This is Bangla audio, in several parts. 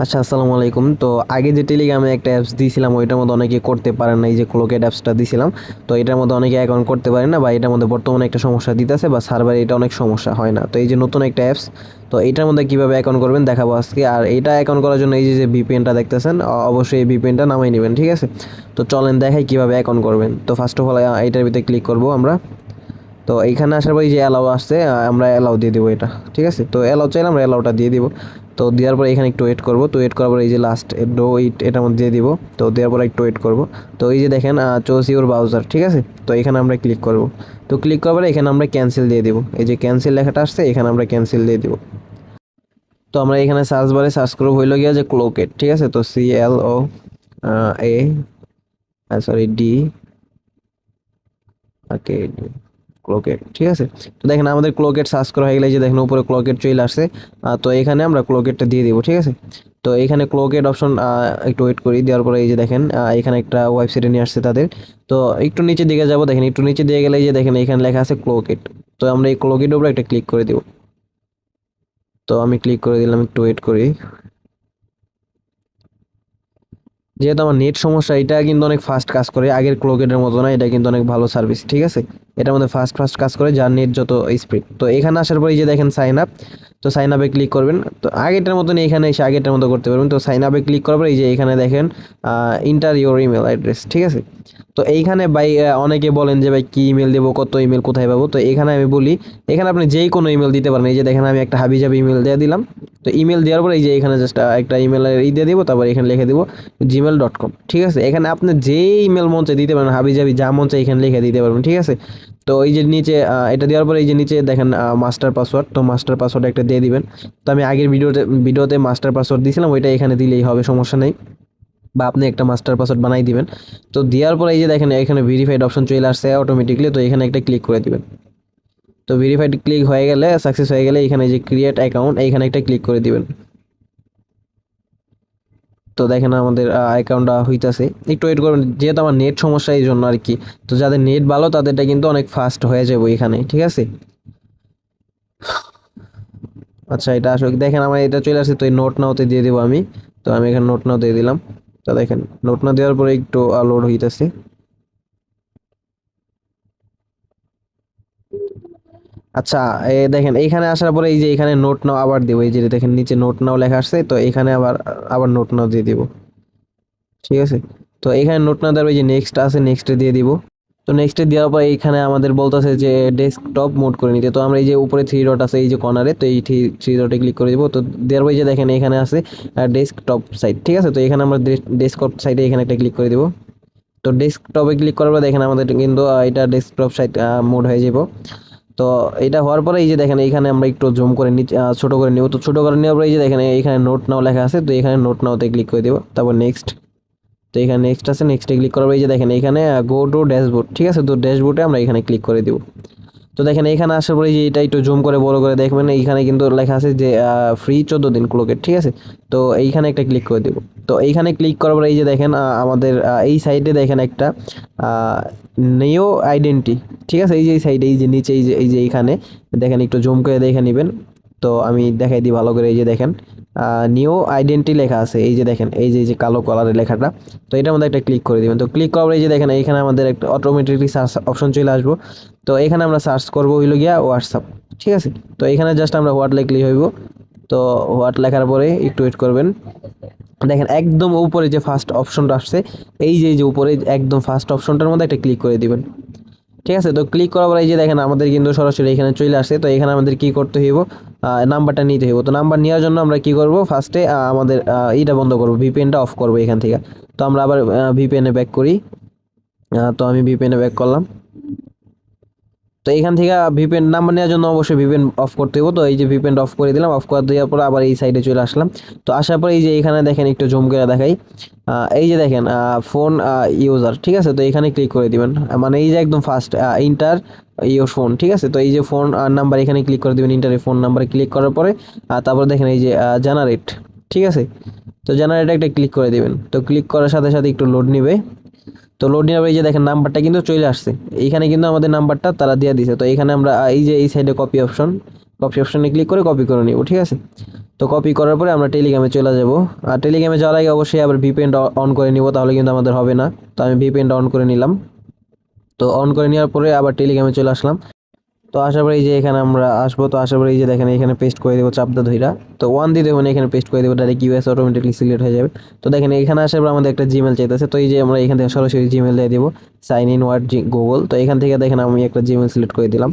আচ্ছা আসসালামু আলাইকুম। তো আগে যে টেলিগ্রামে একটা অ্যাপস দিয়েছিলাম ওইটার মধ্যে অনেকে করতে পারেন না, এই যে ক্লোকেট অ্যাপসটা দিয়েছিলাম তো এটার মধ্যে অনেকে অ্যাকাউন্ট করতে পারে না বা এটার মধ্যে বর্তমানে একটা সমস্যা দিতেছে বা সার্ভারে এটা অনেক সমস্যা হয় না। তো এই যে নতুন একটা অ্যাপস তো এটার মধ্যে কীভাবে অ্যাকাউন্ট করবেন দেখাবো আজকে। আর এটা অ্যাকাউন্ট করার জন্য এই যে যে ভিপিএনটা দেখতেছেন অবশ্যই এই ভিপিএনটা নামাই নেবেন, ঠিক আছে? তো চলেন দেখাই কীভাবে অ্যাকাউন্ট করবেন। তো ফার্স্ট অফ অল এটার ভিতরে ক্লিক করব আমরা। তো এইখানে আসার পর এই যে অ্যালাউ আসছে আমরা অ্যালাউ দিয়ে দেবো এটা, ঠিক আছে? তো অ্যালাউ চাইলে আমরা অ্যালাউটা দিয়ে দিব। তো দেওয়ার পরে এখানে একটু ওয়েট করব, তো ওয়েট করার পর এই যে লাস্ট ডো ইট এটার মধ্যে দিয়ে দিব। তো দেওয়ার পরে একটু ওয়েট করব। তো এই যে দেখেন চোস ইউর ব্রাউজার ঠিক আছে? তো এখানে আমরা ক্লিক করব। তো ক্লিক করার পরে এখানে আমরা ক্যান্সেল দিয়ে দিব। এই যে ক্যান্সেল লেখাটা আসছে, এখানে আমরা ক্যান্সেল দিয়ে দিব। তো আমরা এখানে সার্চ বারে সার্চ করব, হইল গিয়া যে ক্লোকেট ঠিক আছে? তো C L O A sorry D okay ক্লোকেট ঠিক আছে? তো দেখেন আমাদের ক্লোকেট সার্চ করা হয়ে গেলে যে দেখেন উপরে ক্লোকেট চলে আসছে তো এখানে আমরা ক্লোকেটটা দিয়ে দিব, ঠিক আছে? তো এখানে ক্লোকেট অপশন একটু ওয়েট করি, দেওয়ার পরে এই যে দেখেন এখানে একটা ওয়েবসাইটে নিয়ে আসছে তাদের। তো একটু নিচে দিকে যাব, দেখেন একটু নিচে দিয়ে গেলে যে দেখেন এখানে লেখা আছে ক্লোকেট তো আমরা এই ক্লোকেটের উপরে একটা ক্লিক করে দিব। তো আমি ক্লিক করে দিলাম, একটু ওয়েট করি। যেহেতু আমার নেট সমস্যা, এটা কিন্তু অনেক ফাস্ট কাজ করে। আগের ক্লোকেটের মতো না, এটা কিন্তু অনেক ভালো সার্ভিস ঠিক আছে? এটার মধ্যে ফাস্ট ফাস্ট কাজ করে, যার নেট যত স্পিড তো এখানে আসার পরে যে দেখেন সাইন আপ তো সাইন আপে ক্লিক করবেন। তো আগেরটার মতন এখানে এসে আগেরটার মতো করতে পারবেন। তো সাইন আপে ক্লিক করার পরে এই যে এখানে দেখেন ইন্টার ইউর ইমেল অ্যাড্রেস ঠিক আছে? তো এইখানে ভাই অনেকে বলেন যে ভাই, কি ইমেল দেবো, কত ইমেল কোথায় পাবো? তো এখানে আমি বলি, এখানে আপনি যেই কোনো ইমেল দিতে পারেন। এই যে দেখেন, আমি একটা হাবিজাবি ইমেল দিয়ে দিলাম। তো ইমেল দেওয়ার পরে এই যে এখানে জাস্ট একটা ইমেলের ই দিয়ে দিব, তারপর এখানে লিখে দিব জিমেল ডট কম ঠিক আছে? এখানে আপনি যেই ইমেল মন চাই দিতে পারেন, হাবিজাবি যা মন চাই এখানে লিখে দিতে পারবেন। ঠিক আছে? তো এই যে নিচে এটা দেওয়ার পরে এই যে নিচে দেখেন মাস্টার পাসওয়ার্ড তো মাস্টার পাসওয়ার্ড একটা দিয়ে দিবেন। তো আমি আগের ভিডিওতে ভিডিওতে মাস্টার পাসওয়ার্ড দিয়েছিলাম ওইটা এখানে দিলেই হবে, সমস্যা নেই। বা আপনি একটা মাস্টার পাসওয়ার্ড বানাই দিবেন। তো দেওয়ার পরে এই যে দেখেন, এখানে ভেরিফাইড অপশন চলে আসছে অটোমেটিকলি তো এখানে একটা ক্লিক করে দিবেন। তো ভেরিফাইড ক্লিক হয়ে গেলে সাকসেস হয়ে গেলে এখানে যে ক্রিয়েট অ্যাকাউন্ট এইখানে একটা ক্লিক করে দিবেন। তো দেখেন আমাদের অ্যাকাউন্টটা হইতাছে। একটু ওয়েট করবেন, যেহেতু আমার নেট সমস্যা এই জন্য আর কি তো যাদের নেট ভালো, তাদেরটা কিন্তু অনেক ফাস্ট হয়ে যাবে এখানে ঠিক আছে? আচ্ছা এটা আসলে দেখেন, আমার এটা চলে আসছে, তো এই নোট নাওতে দিয়ে দেবো আমি। তো আমি এখানে নোট নাও দিয়ে দিলাম। তো দেখেন নোট না দেওয়ার পরে একটু লোড হইতেছে। আচ্ছা এ দেখেন, এইখানে আসার পরে এই যে এখানে নোট নাও আবার দেবো, এই যে দেখেন নিচে নোট নাও লেখা আসছে, তো এখানে আবার আবার নোট নাও দিয়ে দিব। ঠিক আছে? তো এখানে নোট না দেওয়ার এই যে নেক্সট আছে নেক্সটে দিয়ে দিব। তো নেক্সটে দেওয়ার পর এইখানে আমাদের বলতেছে যে ডেস্কটপ মোড করে নিতে। তো আমরা এই যে উপরে থ্রি ডট আছে, এই যে কর্নারে তো এই থ্রি ডটে ক্লিক করে দেবো। তো দেওয়ার পর যে দেখেন এখানে আছে ডেস্কটপ সাইট ঠিক আছে? তো এখানে আমরা ডেস্কটপ সাইটে এখানে একটা ক্লিক করে দেবো। তো ডেস্কটপে ক্লিক করার পর দেখেন আমাদের কিন্তু এটা ডেস্কটপ সাইট মোড হয়ে যাব। তো এটা হওয়ার পরে এই যে দেখেন এখানে আমরা একটু জুম করে নিচে ছোটো করে নিব। তো ছোটো করে নেওয়ার পরে এই যে দেখেন এখানে নোট নাও লেখা আছে, তো এখানে নোট নাওতে ক্লিক করে দেবো। তারপর নেক্সট তো এখানে নেক্সট আছে নেক্সটে ক্লিক করার এই যে দেখেন, এখানে গো টু ড্যাশবোর্ড ঠিক আছে? তো ড্যাশবোর্ডে আমরা এখানে ক্লিক করে দিব। তো দেখেন, এখানে আসার পরে যে এটা একটু জুম করে, বড় করে দেখবেন, এইখানে কিন্তু লেখা আছে যে ফ্রি চোদ্দ দিন ক্লোকেট ঠিক আছে? তো এইখানে একটা ক্লিক করে দেব। তো এইখানে ক্লিক করার পরে এই যে দেখেন আমাদের এই সাইডে দেখেন একটা নিও আইডেন্টি ঠিক আছে? এই যে এই সাইডে এই যে নিচে, এই যে এই যে এইখানে, দেখেন একটু জুম করে দেখে নেবেন। তো আমি দেখাই দিই ভালো করে, এই যে দেখেন। নিউ আইডেন্টি লেখা আছে। এই যে দেখেন, এই যে যে কালো কালারের লেখাটা, তো এটার মধ্যে একটা ক্লিক করে দিবেন। তো ক্লিক করার এই যে দেখেন, এখানে আমাদের একটা অটোমেটিকলি সার্চ অপশন চলে আসব। তো এখানে আমরা সার্চ করব হইল গিয়া হোয়াটসঅ্যাপ ঠিক আছে? তো এখানে জাস্ট আমরা হোয়াট লিখলেই হইব। তো হোয়াট লেখার পরে একটু ওয়েট করবেন। দেখেন, একদম উপরে যে ফার্স্ট অপশনটা আসছে, এই যে যে উপরে একদম ফার্স্ট অপশনটার মধ্যে একটা ক্লিক করে দিবেন। ঠিক আছে? তো ক্লিক করার পরে এই যে দেখেন, আমাদের কিন্তু সরাসরি এখানে চলে আসছে। তো এখানে আমাদের কি করতে হইব? নাম্বারটা নিতে হইব। তো নাম্বার নেওয়ার জন্য আমরা কি করব? ফার্স্টে আমাদের এইটা বন্ধ করব। ভিপিএনটা অফ করব এখান থেকে। তো আমরা আবার ভিপিএনে ব্যাক করি। তো আমি ভিপিএনে ব্যাক করলাম। তো এখান থেকে ভিপেন নাম্বার নেওয়ার জন্য অবশ্যই ভিপেন অফ করতে হইব। তো এই যে ভিপিএন অফ করে দিলাম অফ করে দেওয়ার পর আবার এই সাইডে চলে আসলাম। তো আসার পরে এই যে এখানে দেখেন একটু জুম করে দেখাই। এই যে দেখেন ফোন ইউজার ঠিক আছে? তো এখানে ক্লিক করে দিবেন। মানে এই যে একদম ফার্স্ট ইন্টার ইউর ফোন ঠিক আছে? তো এই যে ফোন নাম্বার এখানে ক্লিক করে দিবেন ইন্টারের ফোন নাম্বারে ক্লিক করার পরে তারপর দেখেন এই যে জেনারেট ঠিক আছে? তো জেনারেট একটা ক্লিক করে দিবেন। তো ক্লিক করার সাথে সাথে একটু লোড নিবে। তো লোড নেওয়ার এই যে দেখেন নাম্বারটা কিন্তু চলে আসছে। এইখানে কিন্তু আমাদের নাম্বারটা তারা দিয়ে দিছে। তো এইখানে আমরা এই যে এই সাইডে কপি অপশন কপি অপশনে ক্লিক করে কপি করে নিব, ঠিক আছে? তো কপি করার পরে আমরা টেলিগ্রামে চলে যাব। আর টেলিগ্রামে যাওয়ার আগে অবশ্যই আবার ভিপিএন অন করে নিব, তাহলে কিন্তু আমাদের হবে না। তো আমি ভিপিএন অন করে নিলাম। তো অন করে নেওয়ার পরে আবার টেলিগ্রামে চলে আসলাম। তো পরে এই যে এখানে আমরা আসব। তো পরে এই যে দেখেন এখানে পেস্ট করে দেবো চাপদা ধইরা। তো ওয়ান দিয়ে দেবেন এখানে পেস্ট করে দেবো ডাইরেক্ট ইউএস অটোমেটিকলি সিলেক্ট হয়ে যাবে। তো দেখেন এখানে আসার পর আমাদের একটা জিমেল চাইতেছে। তো এই যে আমরা এখান থেকে সরাসরি জিমেল দিয়ে দেবো সাইন ইন ওয়ার্ড গুগল তো এখান থেকে দেখেন আমি একটা জিমেল সিলেক্ট করে দিলাম।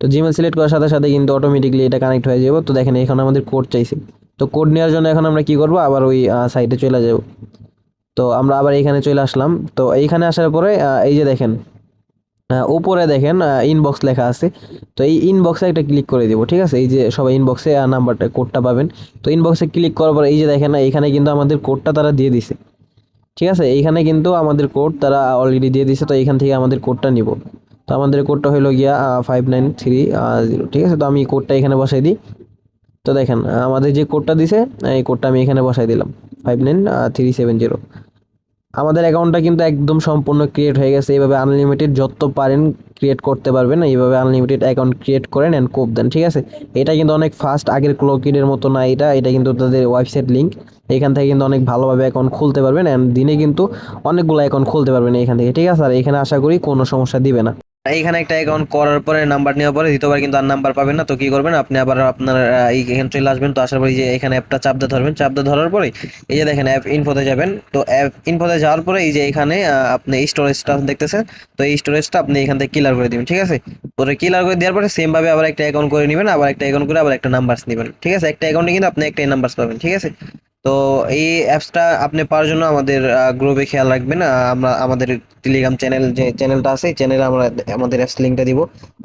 তো জিমেল সিলেক্ট করার সাথে সাথে কিন্তু অটোমেটিকলি এটা কানেক্ট হয়ে যাবে। তো দেখেন এখানে আমাদের কোড চাইছে। তো কোড নেওয়ার জন্য এখন আমরা কি করব? আবার ওই সাইটে চলে যাব। তো আমরা আবার এখানে চলে আসলাম। তো এইখানে আসার পরে এই যে দেখেন উপরে দেখেন ইনবক্স লেখা আছে। তো এই ইনবক্সে একটা ক্লিক করে দিব, ঠিক আছে? এই যে সবাই ইনবক্সে নাম্বারটা কোডটা পাবেন। তো ইনবক্সে ক্লিক করার পর এই যে দেখেন এখানে কিন্তু আমাদের কোডটা তারা দিয়ে দিছে। ঠিক আছে? এইখানে কিন্তু আমাদের কোড তারা অলরেডি দিয়ে দিছে, তো এইখান থেকে আমাদের কোডটা নিব। তো আমাদের কোডটা হলো গিয়া ফাইভ নাইন থ্রি জিরো ঠিক আছে? তো আমি কোডটা এখানে বসাই দিই। তো দেখেন আমাদের যে কোডটা দিছে, এই কোডটা আমি এখানে বসাই দিলাম। Five nine three seven zero আমাদের অ্যাকাউন্টটা কিন্তু একদম সম্পূর্ণ ক্রিয়েট হয়ে গেছে। এইভাবে আনলিমিটেড যত পারেন ক্রিয়েট করতে পারবেন। এইভাবে আনলিমিটেড অ্যাকাউন্ট ক্রিয়েট করেন অ্যান্ড কোপ দেন, ঠিক আছে? এটা কিন্তু অনেক ফাস্ট আগের ক্লকিডের মতো না এটা। এটা কিন্তু তাদের ওয়েবসাইট লিঙ্ক এখান থেকে কিন্তু অনেক ভালোভাবে অ্যাকাউন্ট খুলতে পারবেন অ্যান্ড দিনে কিন্তু অনেকগুলো অ্যাকাউন্ট খুলতে পারবেন এখান থেকে, ঠিক আছে? আর এখানে আশা করি কোনো সমস্যা দিবে না। এইখানে একটা অ্যাকাউন্ট করার পরে নাম্বার নেওয়ার পরে দ্বিতীয়বার কিন্তু আর নাম্বার পাবেন না। তো কি করবেন? আপনি আবার আপনার আহ, এই এখানে চলে আসবেন। তো আসার পরে যে এখানে অ্যাপটা চাপতে ধরবেন। চাপতে ধরার পরে এই যে দেখেন অ্যাপ ইনফোতে যাবেন। তো অ্যাপ ইনফোতে যাওয়ার পরে এই যে এখানে আপনি স্টোরেজটা দেখতেছেন। তো এই স্টোরেজটা আপনি এখান থেকে ক্লিয়ার করে দিবেন ঠিক আছে? পরে ক্লিয়ার করে দেওয়ার পরে সেম ভাবে আবার একটা অ্যাকাউন্ট করে নেবেন। আবার একটা অ্যাকাউন্ট করে আবার একটা নাম্বার নেবেন ঠিক আছে? একটা অ্যাকাউন্টে কিন্তু আপনি একটাই নাম্বার পাবেন ঠিক আছে? তো এই অ্যাপসটা আপনি পাওয়ার জন্য আমাদের গ্রুপে খেয়াল রাখবেন। আমরা, আমাদের টেলিগ্রাম চ্যানেল যে চ্যানেলটা আছে, এই চ্যানেলে আমরা আমাদের অ্যাপস লিঙ্কটা দিব।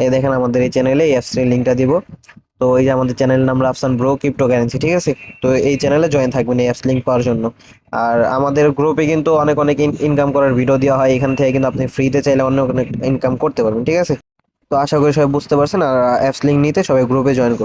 এই দেখেন আমাদের এই চ্যানেলে এই অ্যাপস লিঙ্কটা দিব। তো এই যে আমাদের চ্যানেলের নাম রাফসান ব্রো ক্রিপ্টো কারেন্সি ঠিক আছে? তো এই চ্যানেলে জয়েন থাকবেন এই অ্যাপস লিঙ্ক পাওয়ার জন্য। আর আমাদের গ্রুপে কিন্তু অনেক অনেক ইনকাম করার ভিডিও দেওয়া হয়। এখান থেকে কিন্তু আপনি ফ্রিতে চাইলে অনেক অনেক ইনকাম করতে পারবেন, ঠিক আছে? তো আশা করি সবাই বুঝতে পারছেন। আর অ্যাপস লিঙ্ক নিতে সবাই গ্রুপে জয়েন করুন।